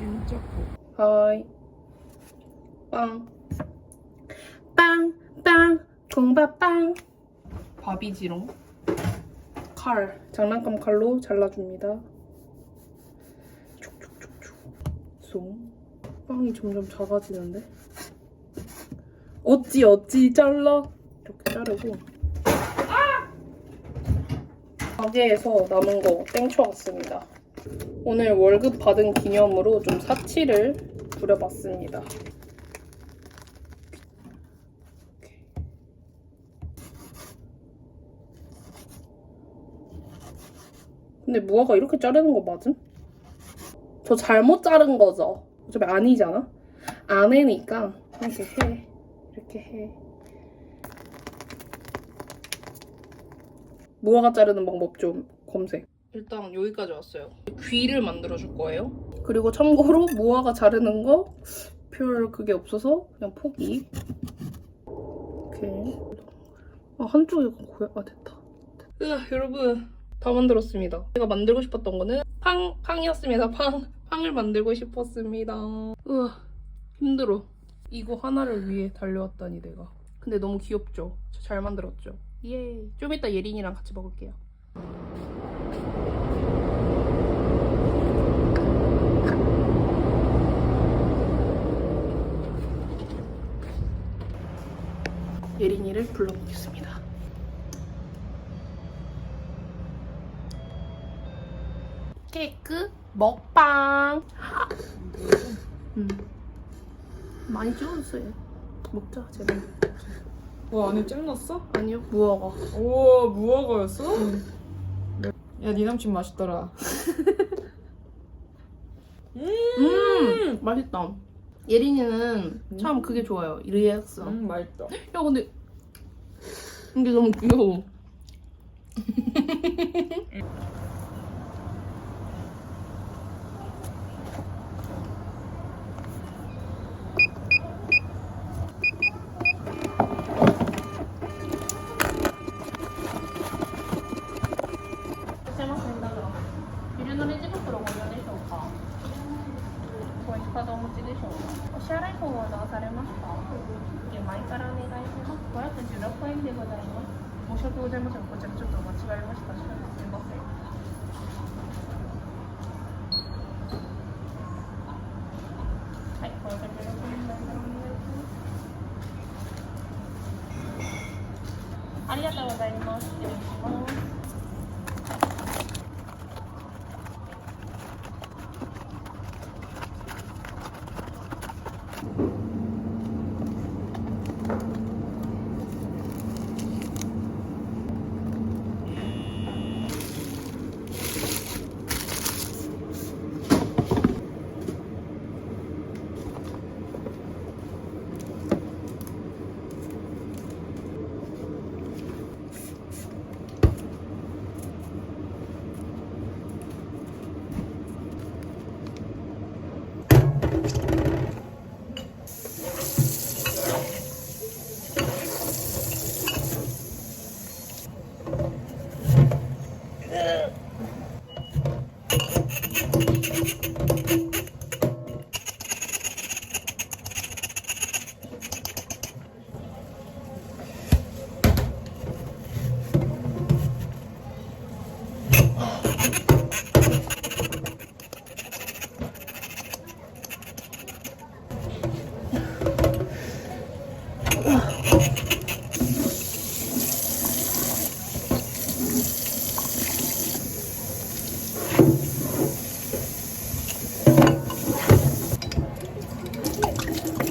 진짜 커. 하이. 빵. 빵, 빵, 공밥빵. 밥이지롱. 칼, 장난감 칼로 잘라줍니다. 촉촉촉촉. 송. 빵이 점점 작아지는데? 어찌 어찌 잘라? 이렇게 자르고. 가게에서 남은 거 땡초 왔습니다. 오늘 월급 받은 기념으로 좀 사치를 부려봤습니다. 근데 무화과 이렇게 자르는 거 맞음? 저 잘못 자른 거죠? 어차피 아니잖아? 아내니까 이렇게 해. 이렇게 해. 무화과 자르는 방법 좀 검색. 일단 여기까지 왔어요. 귀를 만들어 줄 거예요. 그리고 참고로 무화과 자르는 거 별 그게 없어서 그냥 포기. 오케이. 아 한쪽이 고여. 아 됐다. 으아 여러분 다 만들었습니다. 제가 만들고 싶었던 거는 팡 팡이었습니다. 팡 팡을 만들고 싶었습니다. 으아 힘들어. 이거 하나를 위해 달려왔다니 내가. 근데 너무 귀엽죠? 저잘 만들었죠? 예. 좀 이따 예린이랑 같이 먹을게요. 예린이를 불러보겠습니다. 케이크 먹방. 음. 많이 찍어줬어요. 먹자, 제발. 와 안에 잼 넣었어? 아니요, 무화과. 우와 무화과였어? 응. 야네 남친 맛있더라. 음, 맛있다. 예린이는 참 그게 좋아요. 리액션. 음 맛있다. 야, 근데 이게 너무 귀여워. オーダーされました？前からお願いします。516円でございます。ごま。こちらちょっとお待ち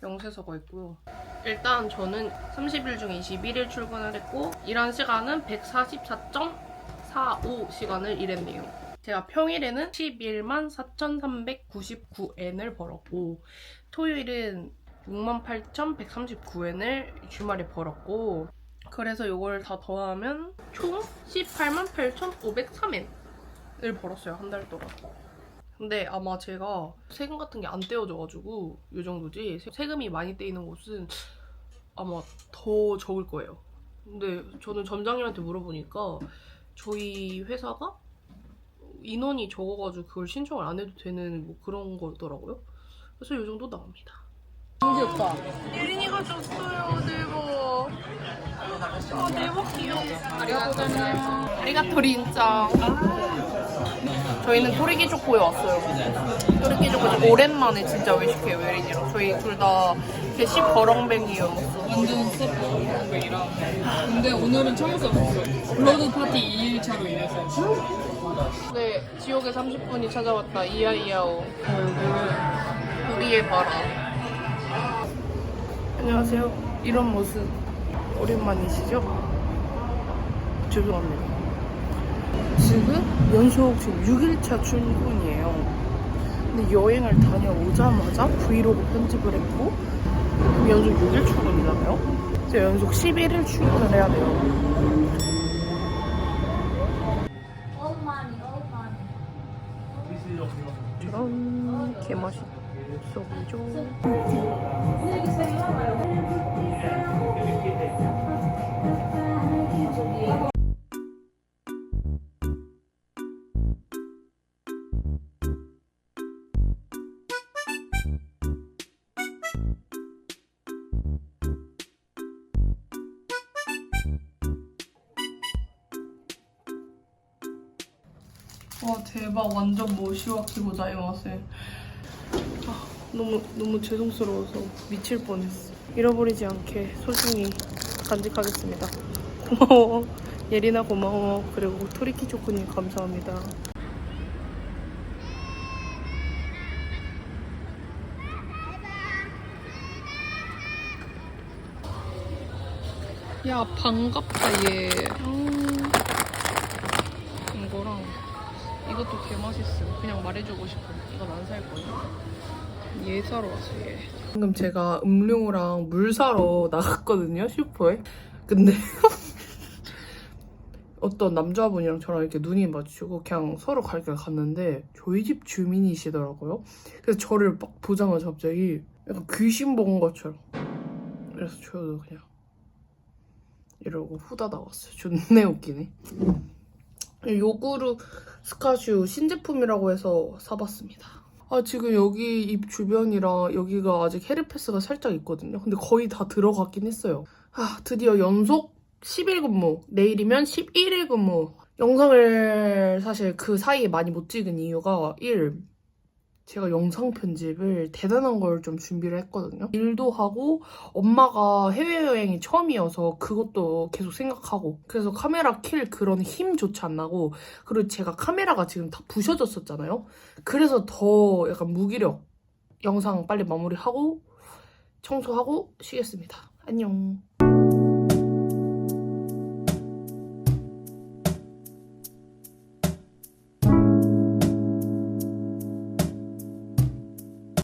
명세서가 있고요. 일단 저는 30일 중 21일 출근을 했고 일한 시간은 144.45 시간을 일했네요. 제가 평일에는 11만 4,399엔을 벌었고 토요일은 68,139엔을 주말에 벌었고 그래서 이걸 다 더하면 총 188,503엔을 벌었어요 한 달 동안. 근데 아마 제가 세금 같은 게 안 떼어져가지고 이 정도지 세- 세금이 많이 떼이는 곳은 아마 더 적을 거예요. 근데 저는 점장님한테 물어보니까 저희 회사가 인원이 적어가지고 그걸 신청을 안 해도 되는 뭐 그런 거더라고요. 그래서 이 정도 나옵니다. 너무 귀엽다. 예린이가 줬어요, 네버. 아, 네버 귀여워. 아리가토리 인짱. 저희는 토리기 초코에 왔어요. 토리기 초코 좀 오랜만에 진짜 외식해요, 예린이랑. 저희 둘 다 개시 버렁뱅이요. 완전 썩 건강이랑. 근데 오늘은 참을 수 없었어. 블러드 파티 2일차로 인해서. 네, 지옥의 30분이 찾아왔다. 이야이야오. 우리의 바람. 안녕하세요. 이런 모습 오랜만이시죠? 죄송합니다. 지금 연속 지금 6일차 출근이에요. 근데 여행을 다녀오자마자 브이로그 편집을 했고 연속 6일 출근이잖아요. 이제 연속 11일 출근을 해야 돼요. 짜란 개맛있어 보이죠? 와 대박. 완전 모시와키 고자이마세 아, 너무 너무 죄송스러워서 미칠 뻔했어. 잃어버리지 않게 소중히 간직하겠습니다. 고마워. 예린아 고마워. 그리고 토리키 초코님 감사합니다. 야, 반갑다, 얘. 음, 이거랑 맛있어 그냥 말해주고 싶어. 이건 안 살 거야 얘 사러 왔어, 얘. 방금 제가 음료랑 물 사러 나갔거든요 슈퍼에. 근데 어떤 남자분이랑 저랑 이렇게 눈이 마주치고 그냥 서로 갈길 갔는데 저희 집 주민이시더라고요. 그래서 저를 막 보자마자 갑자기 약간 귀신 본 것처럼. 그래서 저도 그냥 이러고 후다 나왔어요. 존내 웃기네. 요구르 스카슈 신제품이라고 해서 사봤습니다 아 지금 여기 입 주변이랑 여기가 아직 헤르페스가 살짝 있거든요. 근데 거의 다 들어갔긴 했어요. 아 드디어 연속 10일 근무 내일이면 11일 근무 영상을 사실 그 사이에 많이 못 찍은 이유가 1. 제가 영상 편집을 대단한 걸 좀 준비를 했거든요. 일도 하고 엄마가 해외여행이 처음이어서 그것도 계속 생각하고 그래서 카메라 킬 그런 힘조차 안 나고 그리고 제가 카메라가 지금 다 부셔졌었잖아요. 그래서 더 약간 무기력 영상 빨리 마무리하고 청소하고 쉬겠습니다. 안녕.